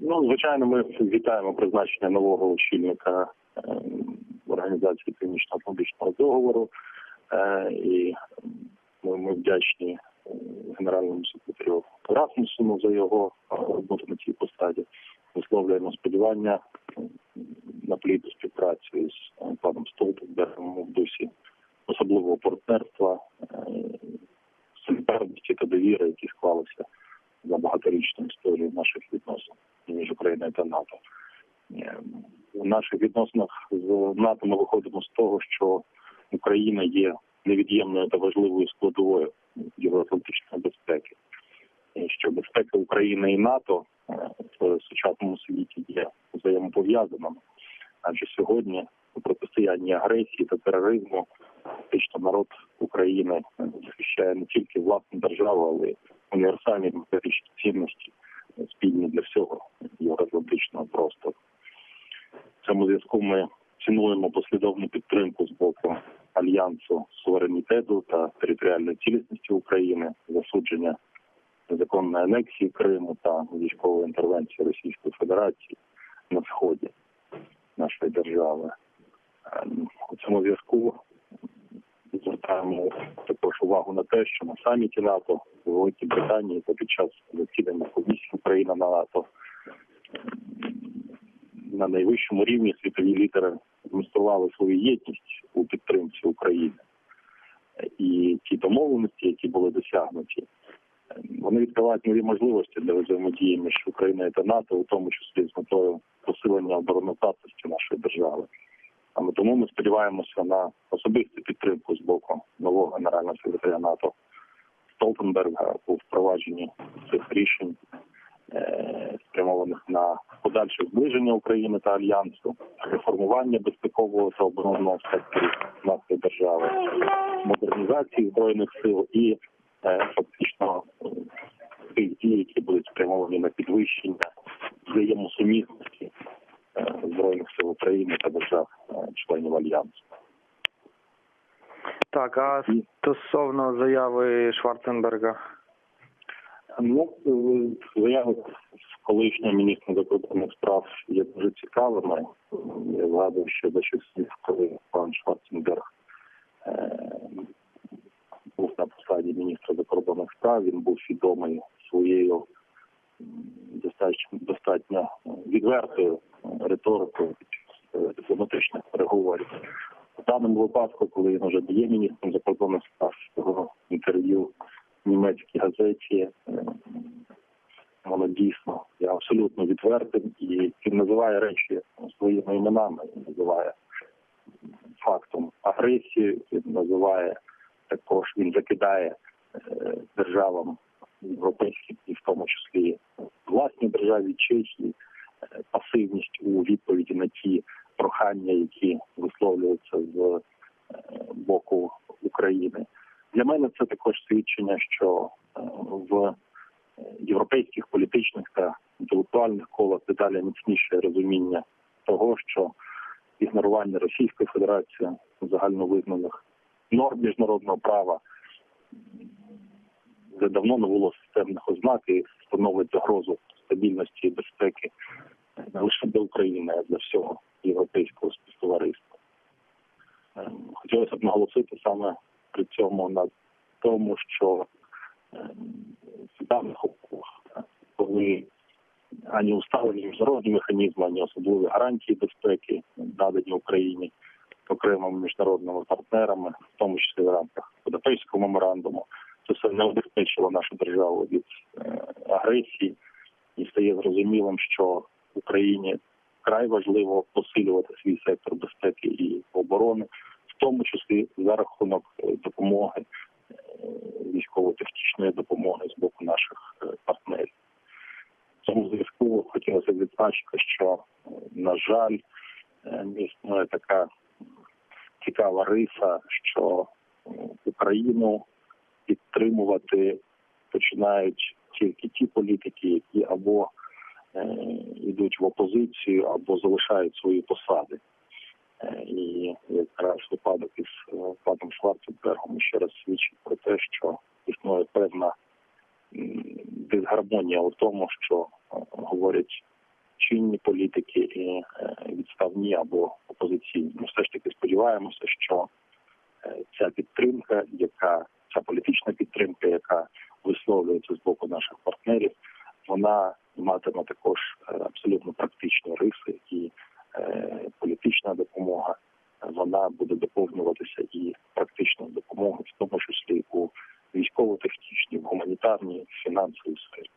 Ну, звичайно, ми вітаємо призначення нового очільника е, організації північно-атлантичного договору. Е, І ми, вдячні е, генеральному секретарю Расмусону за його роботу на цій посаді. Висловлюємо сподівання на плідну співпрацю з паном Столтенбергом в дусі особливого партнерства, солідарності та довіри, які склалися за багаторічну історію наших відносин між Україною та НАТО. Е, У наших відносинах з НАТО ми виходимо з того, що Україна є невід'ємною та важливою складовою євроатлантичної безпеки. І що безпека України і НАТО е, в сучасному світі є взаємопов'язаними. Адже сьогодні у протистоянні агресії та тероризму фактично народ України захищає не тільки власну державу, але й універсальні демократичні цінності, е, спільні для всього євроатлантичного простору. В цьому зв'язку ми цінуємо послідовну підтримку з боку альянсу суверенітету та територіальної цілісності України, засудження незаконної анексії Криму та військової інтервенції Російської Федерації на сході нашої держави. Ем, У цьому зв'язку звертаємо також увагу на те, що на саміті НАТО в Великій Британії та під час засідання комісії Україна на НАТО на найвищому рівні світові лідери демонстрували свою єдність у підтримці України. І ті домовленості, які були досягнуті, вони відкривають нові можливості для взаємодії між Україною та НАТО, у тому числі з метою посилення обороноздатності нашої держави. Саме тому ми сподіваємося на особисту підтримку з боку нового генерального секретаря НАТО Столтенберга у впровадженні цих рішень, спрямованих на подальше зближення України та альянсу, реформування безпекового та оборонного сектору нашої держави, модернізації збройних сил і е, фактично е, тих дій, які будуть спрямовані на підвищення взаємосумісності е, збройних сил України та держав е, членів альянсу. Так, а стосовно заяви Шварценберга, Ну, е, заяви колишнього міністра закордонних справ є дуже цікавими. Я згадую, що до часів, коли пан Шварценберг е, був на посаді міністра закордонних справ, він був відомий своєю достатньо достатньо відвертою риторикою під час е, дипломатичних переговорів. В даному випадку, коли він вже є міністром закордонних справ, його інтерв'ю німецькій газеті, е, воно дійсно є абсолютно відвертим і він називає речі своїми іменами, він називає фактом агресії, він називає також, він закидає е, державам європейським і в тому числі власній державі Чехії е, пасивність у відповіді на ті прохання, які висловлюються з боку України. Для мене це також свідчення, що е, в європейських політичних та інтелектуальних колах дедалі міцніше розуміння того, що ігнорування Російської Федерації загальновизнаних норм міжнародного права вже давно не було системних ознак і становить загрозу стабільності і безпеки не лише для України, а для всього європейського співтовариства. Ем, Хотілося б наголосити саме при цьому на тому, що в даних умовах, коли ані усталені міжнародні механізми, ані особливі гарантії безпеки надані Україні окремими міжнародними партнерами, в тому числі в рамках Будапештського меморандуму, це все не обезпечило нашу державу від е, агресії, і стає зрозумілим, що Україні вкрай важливо посилювати свій сектор безпеки і оборони, тому числі за рахунок е, допомоги е, військово-технічної допомоги з боку наших е, партнерів. В цьому зв'язку хотілося відзначити, що на жаль, існує така цікава риса, що Україну підтримувати починають тільки ті політики, які або йдуть в опозицію, або залишають свої посади. Е, І якраз випадок із е, Шварценбергом ще раз свідчить про те, що існує певна дисгармонія у тому, що е, говорять чинні політики і відставні або опозиційні. Ми все ж таки сподіваємося, що ця підтримка, яка ця політична підтримка, яка висловлюється з боку наших партнерів, вона матиме також абсолютно практичні риси, і е, політична допомога е, вона буде доповнюватися і практичною допомогою, в тому числі у військово-технічній, гуманітарній, фінансовій сфері.